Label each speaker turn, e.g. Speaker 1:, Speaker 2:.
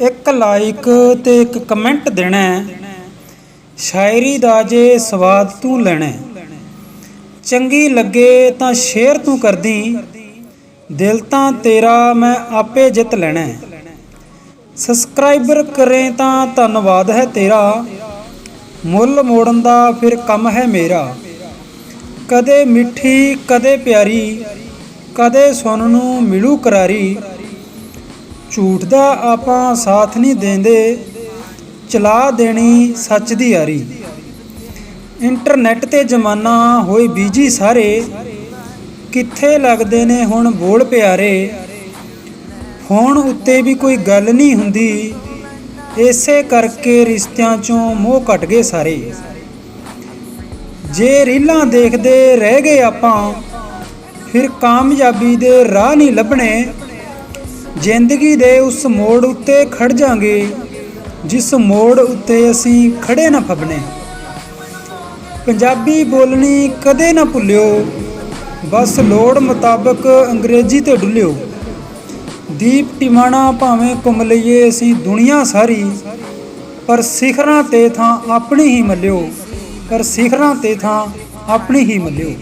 Speaker 1: ਇੱਕ ਲਾਈਕ ਤੇ ਇੱਕ ਕਮੈਂਟ ਦੇਣਾ ਸ਼ਾਇਰੀ ਦਾ ਜੇ ਸਵਾਦ ਤੂੰ ਲੈਣਾ ਚੰਗੀ ਲੱਗੇ ਤਾਂ ਸ਼ੇਅਰ ਤੂੰ ਕਰਦੀ। ਦਿਲ ਤਾਂ ਤੇਰਾ ਮੈਂ ਆਪੇ ਜਿੱਤ ਲੈਣਾ ਸਬਸਕ੍ਰਾਈਬਰ ਕਰੇ ਤਾਂ ਧੰਨਵਾਦ ਹੈ ਤੇਰਾ। ਮੁੱਲ ਮੋੜਨ ਦਾ ਫਿਰ ਕੰਮ ਹੈ ਮੇਰਾ। ਕਦੇ ਮਿੱਠੀ, ਕਦੇ ਪਿਆਰੀ। ਕਦੇ ਸੁਣਨ ਨੂੰ ਮਿਲੂ ਕਰਾਰੀ। ਝੂਠ ਦਾ ਆਪਾਂ ਸਾਥ ਨਹੀਂ ਦੇਂਦੇ, ਚਲਾ ਦੇਣੀ ਸੱਚ ਦੀ ਯਾਰੀ। ਇੰਟਰਨੈਟ ਤੇ ਜ਼ਮਾਨਾ ਹੋਏ ਬੀਜੀ ਸਾਰੇ, ਕਿੱਥੇ ਲੱਗਦੇ ਨੇ ਹੁਣ ਬੋਲ ਪਿਆਰੇ? ਫੋਨ ਉੱਤੇ ਵੀ ਕੋਈ ਗੱਲ ਨਹੀਂ ਹੁੰਦੀ, ਇਸੇ ਕਰਕੇ ਰਿਸ਼ਤਿਆਂ ਚੋਂ ਮੋਹ ਘਟ ਗਏ ਸਾਰੇ। ਜੇ ਰੀਲਾਂ ਦੇਖਦੇ ਰਹਿ ਗਏ ਆਪਾਂ, ਫਿਰ ਕਾਮਯਾਬੀ ਦੇ ਰਾਹ ਨਹੀਂ ਲੱਭਣੇ। ਜ਼ਿੰਦਗੀ ਦੇ ਉਸ ਮੋੜ ਉੱਤੇ ਖੜ ਜਾਾਂਗੇ ਜਿਸ ਮੋੜ ਉੱਤੇ ਅਸੀਂ ਖੜੇ ਨਾ ਫਬਣੇ। ਪੰਜਾਬੀ ਬੋਲਣੀ ਕਦੇ ਨਾ ਭੁੱਲਿਓ, ਬਸ ਲੋੜ ਮੁਤਾਬਕ ਅੰਗਰੇਜ਼ੀ ਤੇ ਡੁੱਲਿਓ। ਦੀਪ ਟਿਮਾਣਾ ਭਾਵੇਂ ਘੁੰਮ ਲਈਏ ਅਸੀਂ ਦੁਨੀਆ ਸਾਰੀ, ਪਰ ਸਿਖਰਾਂ ਤੇ ਥਾਂ ਆਪਣੀ ਹੀ ਮੱਲਿਓ, ਪਰ ਸਿਖਰਾਂ ਤੇ ਥਾਂ ਆਪਣੀ ਹੀ ਮੱਲਿਓ।